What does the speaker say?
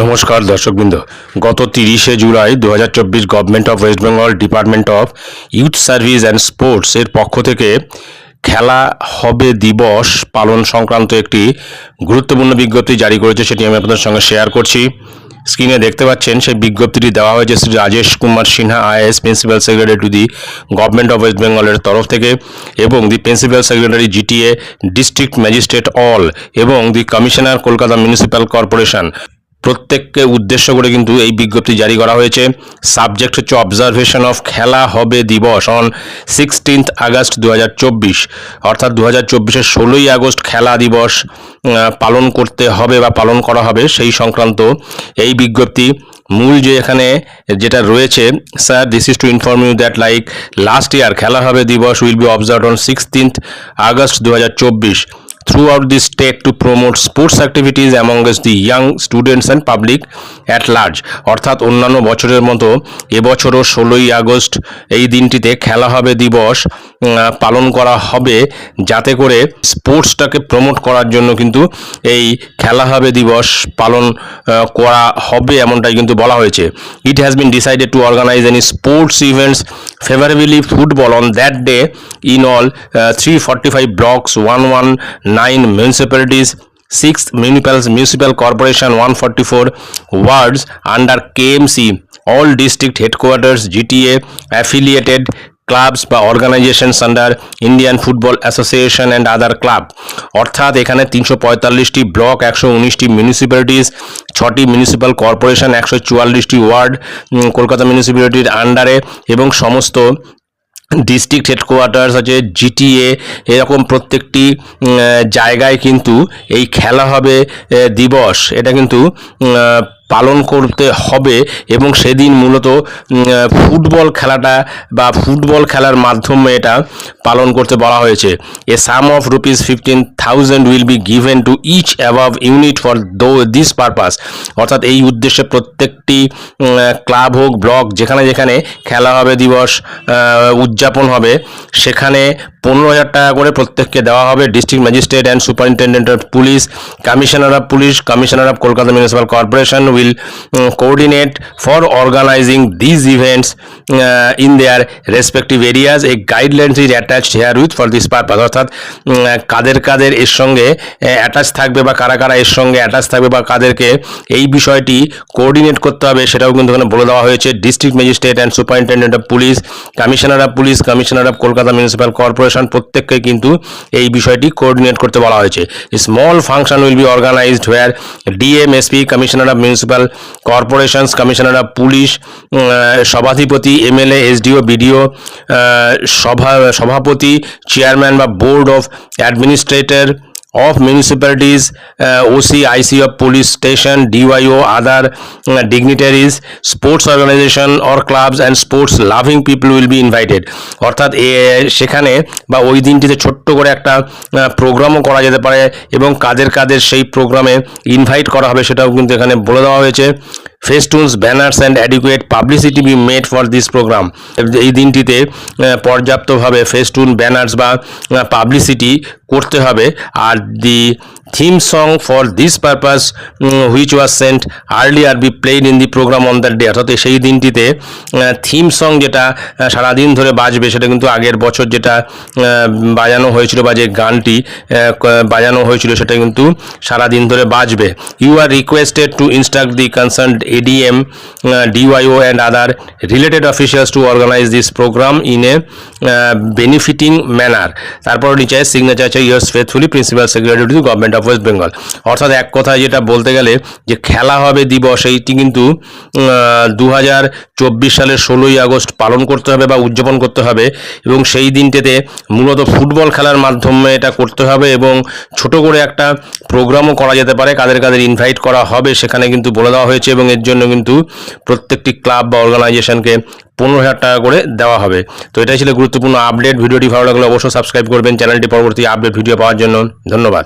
নমস্কার দর্শকবৃন্দ। গত তিরিশে জুলাই দু হাজার চব্বিশ government of West Bengal department of youth services and sports এর পক্ষ থেকে খেলা হবে দিবস পালন সংক্রান্ত একটি গুরুত্বপূর্ণ বিজ্ঞপ্তি জারি করেছে, সেটি আমি আপনাদের সঙ্গে শেয়ার করছি। স্ক্রিনে দেখতে পাচ্ছেন, সেই বিজ্ঞপ্তিটি দেওয়া হয়েছে Shri Rajesh Kumar Sinha IAS principal secretary to the government of West বেঙ্গলের তরফ থেকে এবং the principal secretary GTA district magistrate all এবং the commissioner Kolkata municipal corporation প্রত্যেককে উদ্দেশ্য করে কিন্তু এই বিজ্ঞপ্তি জারি করা হয়েছে। সাবজেক্ট হচ্ছে অবজারভেশন অফ খেলা হবে দিবস অন সিক্সটিন্থ আগস্ট দু হাজার চব্বিশ। অর্থাৎ দু হাজার চব্বিশের ষোলোই আগস্ট খেলা দিবস পালন করতে হবে বা পালন করা হবে সেই সংক্রান্ত এই বিজ্ঞপ্তি। মূল যে এখানে যেটা রয়েছে sir this is to inform you that like last year খেলা হবে দিবস will be observe on sixteenth August দু হাজার চব্বিশ। Throughout the state to promote sports activities amongst the young students and public at large অর্থাৎ অন্যান্য বছরের মতো এবছরও ষোলোই আগস্ট এই দিনটিতে খেলা হবে দিবস পালন করা হবে যাতে করে স্পোর্টসটাকে প্রমোট করার জন্য কিন্তু এই খেলা হবে দিবস পালন করা হবে এমনটাই কিন্তু বলা হয়েছে। It has been decided to organise any sports events favourably football on that day in all uh, 345 blocks 119 municipalities 6th municipal municipal corporation 144 wards under KMC all district headquarters GTA affiliated clubs বা organisations under Indian football association and other club অর্থাৎ এখানে তিনশো পঁয়তাল্লিশটি block, একশো উনিশটি municipalities ছটি municipal corporation একশো চুয়াল্লিশটি word Kolkata মিউনিসিপ্যালিটির আন্ডারে এবং সমস্ত ডিস্ট্রিক্ট হেডকোয়ার্টার্স আছে জিটিএ এরকম প্রত্যেকটি জায়গায় কিন্তু এই খেলা হবে দিবস। এটা কিন্তু পালন করতে হবে এবং সেদিন মূলত ফুটবল খেলাটা বা ফুটবল খেলার মাধ্যমে এটা পালন করতে বলা হয়েছে। A sum of rupees fifteen thousand will be given to each above unit for though this purpose অর্থাৎ এই উদ্দেশ্যে প্রত্যেকটি ক্লাব হোক, ব্লক, যেখানে যেখানে খেলা হবে, দিবস উদযাপন হবে, সেখানে পনেরো হাজার টাকা করে প্রত্যেককে দেওয়া হবে। District magistrate and superintendent of police commissioner of police commissioner of Kolkata municipal corporation will coordinate for organising this events in their respective areas এই guidelines is attached here with for this purpose অর্থাৎ um, কাদের কাদের এর সঙ্গে attach থাকবে বা কারা কারা এর সঙ্গে অ্যাটাচ থাকবে বা কাদেরকে এই বিষয়টি কোঅর্ডিনেট করতে হবে সেটাও কিন্তু এখানে বলে দেওয়া হয়েছে। District magistrate and superintendent of police commissioner of police commissioner of Kolkata municipal corporation প্রত্যেককে কিন্তু এই বিষয়টি কোঅর্ডিনেট করতে বলা হয়েছে। Small function will be organised where DMSP commissioner of municipal corporations commissioner of police সভাধিপতি এমএলএ এসডিও বিডিও সভা সভাপতি চেয়ারম্যান বা board of administrator of municipalities, uh, OC, IC of police station, DYO, other uh, dignitaries, sports organization or clubs and sports loving people will be invited. অর্থাৎ সেখানে বা ওই দিনটিতে ছোট্ট করে একটা প্রোগ্রামও করা যেতে পারে এবং কাদের কাদের সেই প্রোগ্রামে ইনভাইট করা হবে সেটাও কিন্তু এখানে বলে দেওয়া হয়েছে festoons, banners and adequate publicity be made for this program. এই দিনটিতে পর্যাপ্তভাবে ফেস্টুন, ব্যানার্স বা পাবলিসিটি করতে হবে। আর the theme song for this purpose which was sent earlier be played in the program on that day. অর্থাৎ সেই দিনটিতে theme song যেটা সারাদিন ধরে বাজবে, সেটা কিন্তু আগের বছর যেটা বাজানো হয়েছিল বা যে গানটি বাজানো হয়েছিল, সেটা কিন্তু সারাদিন ধরে বাজবে। You are requested to instruct the concern ADM DYO and other related officials to organise this program in a benefiting manner তারপর নিচে সিগনেচার আছে yours faithfully principal secretary to government of West Bengal অর্থাৎ এক কথায় যেটা বলতে গেলে যে খেলা হবে দিবস, এইটি কিন্তু দু হাজার চব্বিশ সালের ষোলোই আগস্ট পালন করতে হবে বা উদযাপন করতে হবে এবং সেই দিনটিতে মূলত ফুটবল খেলার মাধ্যমে এটা করতে হবে এবং ছোট করে একটা প্রোগ্রামও করা যেতে পারে। কাদের কাদের ইনভাইট করা হবে সেখানে কিন্তু বলে দেওয়া হয়েছে এবং এর জন্য কিন্তু প্রত্যেকটি ক্লাব বা অর্গানাইজেশনকে পনেরো হাজার টাকা করে দেওয়া হবে। তো এটাই ছিল গুরুত্বপূর্ণ আপডেট। ভিডিওটি ভালো লাগলে অবশ্যই সাবস্ক্রাইব করবেন। চ্যানেলটি পরবর্তী আপডেট ভিডিও পাওয়ার জন্য ধন্যবাদ।